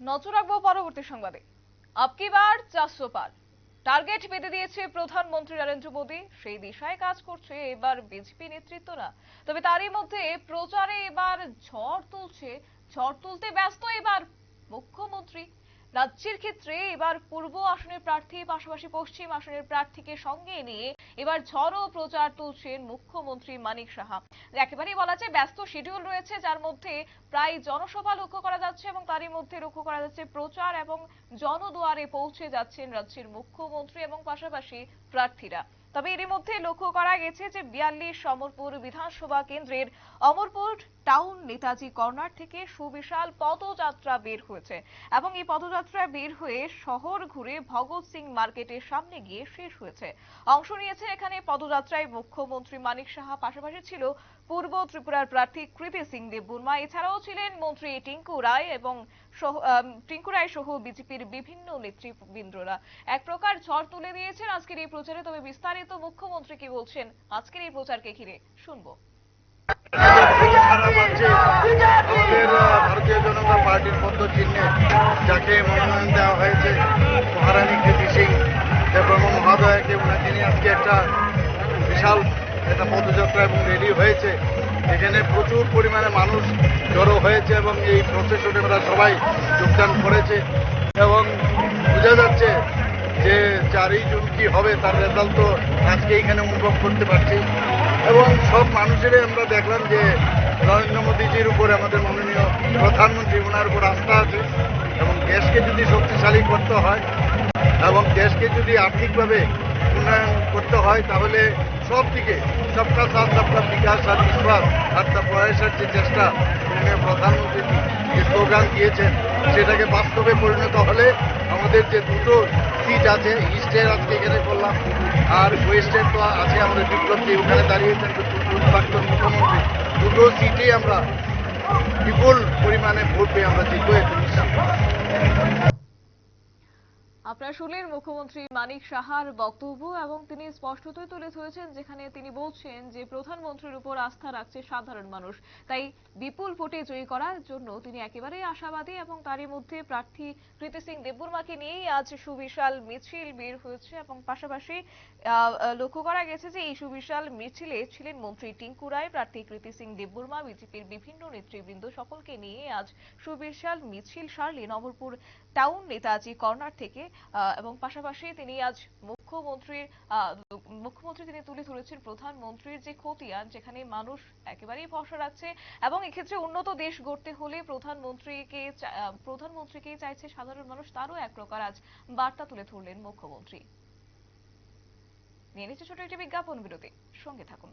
নজর রাখব পরবর্তী সংবাদে। আপকি বার? চারশো পার। টার্গেট বেঁধে দিয়েছে প্রধানমন্ত্রী নরেন্দ্র মোদী। সেই দিশায় কাজ করছে এবার বিজেপি নেতৃত্বরা। তবে তারই মধ্যে প্রচারে এবার ঝড় তুলছে, ঝড় তুলতে ব্যস্ত এবার মুখ্যমন্ত্রী। রাজ্যের ক্ষেত্রে এবার পূর্ব আসনের প্রার্থী, পাশাপাশি পশ্চিম আসনের প্রার্থীকে সঙ্গে নিয়ে এবার ঝড়ো প্রচার তুলছেন মুখ্যমন্ত্রী মানিক সাহা। একেবারেই বলা যায় ব্যস্ত শিডিউল রয়েছে, যার মধ্যে প্রায় জনসভা লক্ষ্য করা যাচ্ছে এবং তারই মধ্যে লক্ষ্য করা যাচ্ছে প্রচার এবং জনদুয়ারে পৌঁছে যাচ্ছেন রাজ্যের মুখ্যমন্ত্রী এবং পাশাপাশি প্রার্থীরা। তবে এরই মধ্যে লক্ষ্য করা গেছে যে বিয়াল্লিশ সমরপুর বিধানসভা কেন্দ্রের অমরপুর টাউন নেতাজি কর্নার থেকে সুবিশাল পদযাত্রা বের হয়েছে এবং এই পদযাত্রা বের হয়ে শহর ঘুরে ভগৎ সিং মার্কেটের সামনে গিয়ে শেষ হয়েছে। অংশ নিয়েছে এখানে পদযাত্রায় মুখ্যমন্ত্রী মানিক সাহা, পাশাপাশি ছিল পূর্ব ত্রিপুরার প্রার্থী কৃতি সিং দেব বর্মা এছাড়াও ছিলেন মন্ত্রী টিঙ্কু রায় এবং টিঙ্কু রায় সহ বিজেপির বিভিন্ন নেতৃবৃন্দরা। এক প্রকার ঝড় তুলে দিয়েছেন আজকের এই প্রচারে। তবে বিস্তারিত মুখ্যমন্ত্রী কি বলছেন, আজকের এই প্রচারকে ঘিরে শুনব। জনতা পার্টির পদ্ম চিহ্নে যাকে মনোনয়ন দেওয়া হয়েছে মহারানী কৃতি সিং দেববর্মা মহোদয়কে নিয়ে আজকে একটা বিশাল একটা পদযাত্রা এবং রেলি হয়েছে এখানে প্রচুর পরিমাণে মানুষ জড়ো হয়েছে এবং এই প্রসেশনে ওরা সবাই যোগদান করেছে এবং বোঝা যাচ্ছে যে চারই জুন কি হবে তার রেজাল্ট তো আজকে এখানে অনুভব করতে পারছি এবং সব মানুষেরই আমরা দেখলাম যে নরেন্দ্র মোদীজির উপরে আমাদের মাননীয় প্রধানমন্ত্রী, ওনার উপর আস্থা আছে এবং দেশকে যদি শক্তিশালী করতে হয় এবং দেশকে যদি আর্থিকভাবে উন্নয়ন করতে হয়, তাহলে সব দিকে সবকা সাথ সবকা বিকাশ আর বিশ্বাস আর তার প্রয়াসের যে চেষ্টা মাননীয় প্রধানমন্ত্রী যে স্লোগান দিয়েছেন, সেটাকে বাস্তবে পরিণত হলে আমাদের যে দুটো সিট আছে ইস্টের আজকে এখানে করলাম। আর ওয়েস্টের তো আছে আমাদের বিপ্লবী ওখানে দাঁড়িয়েছেন প্রাক্তন মুখ্যমন্ত্রী দুটো সিটেই আমরা বিপুল পরিমাণে ভোট পেয়ে আমরা জিতবো আপনারা শুনলেন মুখ্যমন্ত্রী মানিক সাহার বক্তব্য এবং তিনি স্পষ্টতই তুলে ধরেছেন, যেখানে তিনি বলছেন যে প্রধানমন্ত্রীর উপর আস্থা রাখছে সাধারণ মানুষ। তাই বিপুল ভোটে জয়ী করার জন্য তিনি একেবারেই আশাবাদী এবং তারই মধ্যে প্রার্থী প্রীতি সিং দেববর্মাকে নিয়েই আজ সুবিশাল মিছিল বের হয়েছে এবং পাশাপাশি লক্ষ্য করা গেছে যে এই সুবিশাল মিছিলে ছিলেন মন্ত্রী টিঙ্কু রায়, প্রার্থী কৃতি সিং দেববর্মা, বিজেপির বিভিন্ন নেতৃবৃন্দ সকলকে নিয়ে আজ সুবিশাল মিছিল সারলেন। নবরপুর টাউন নেতাজি কর্নার থেকে এবং পাশাপাশি তিনি আজ মুখ্যমন্ত্রীর মুখ্যমন্ত্রী তিনি তুলে ধরেছেন প্রধানমন্ত্রীর যে খতিয়ান, যেখানে মানুষ একেবারেই ভরসা রাখছে এবং এক্ষেত্রে উন্নত দেশ গড়তে হলে প্রধানমন্ত্রীকে প্রধানমন্ত্রীকেই চাইছে সাধারণ মানুষ। তারও এক প্রকার আজ বার্তা তুলে ধরলেন মুখ্যমন্ত্রী। নিয়ে নিচ্ছে ছোট একটি বিজ্ঞাপন বিরতি। সঙ্গে থাকুন।